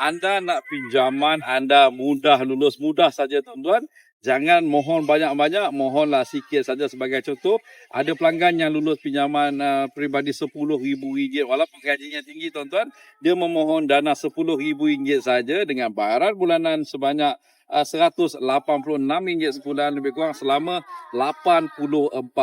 anda nak pinjaman, anda mudah lulus, mudah saja tuan-tuan. Jangan mohon banyak-banyak, mohonlah sikit saja sebagai contoh. Ada pelanggan yang lulus pinjaman uh, peribadi RM10,000 walaupun gajinya tinggi tuan-tuan. Dia memohon dana RM10,000 saja dengan bayaran bulanan sebanyak RM186 sebulan lebih kurang selama 84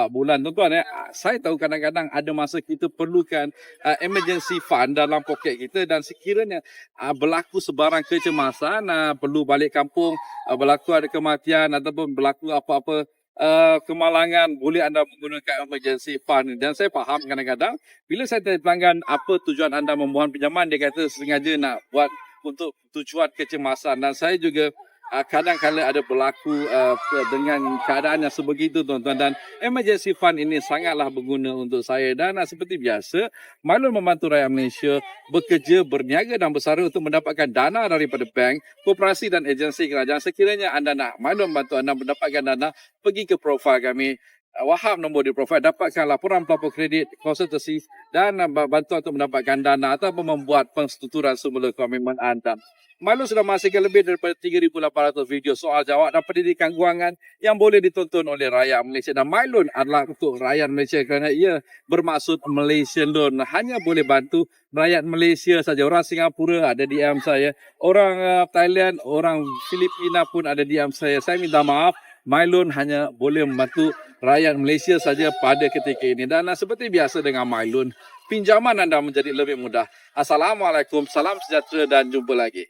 bulan. Tuan-tuan, eh, saya tahu kadang-kadang ada masa kita perlukan uh, emergency fund dalam poket kita dan sekiranya uh, berlaku sebarang kecemasan, uh, perlu balik kampung, uh, berlaku ada kematian ataupun berlaku apa-apa uh, kemalangan, boleh anda menggunakan emergency fund. Dan saya faham kadang-kadang bila saya tanya pelanggan apa tujuan anda memohon pinjaman, dia kata sengaja nak buat untuk tujuan kecemasan dan saya juga uh, kadang-kadang ada berlaku uh, dengan keadaan yang sebegitu tuan-tuan. Dan emergency fund ini sangatlah berguna untuk saya. Dan uh, seperti biasa Mailun membantu rakyat Malaysia bekerja berniaga dan bersara untuk mendapatkan dana daripada bank, koperasi dan agensi kerajaan. Sekiranya anda nak Mailun membantu anda mendapatkan dana pergi ke profil kami Wahab nombor di profil dapatkan laporan pelapor kredit konsultasi dan uh, bantuan untuk mendapatkan dana ataupun membuat penstrukturan semula komitmen anda. Malu sudah menghasilkan lebih daripada 3,800 video soal jawab dan pendidikan guangan yang boleh ditonton oleh rakyat Malaysia. Dan Mailun adalah untuk rakyat Malaysia kerana ia bermaksud Malaysian Loan. Hanya boleh bantu rakyat Malaysia saja. Orang Singapura ada DM saya. Orang uh, Thailand, orang Filipina pun ada DM saya. Saya minta maaf. Mailun hanya boleh membantu rakyat Malaysia saja pada ketika ini. Dan seperti biasa dengan Mailun, pinjaman anda menjadi lebih mudah. Assalamualaikum, salam sejahtera dan jumpa lagi.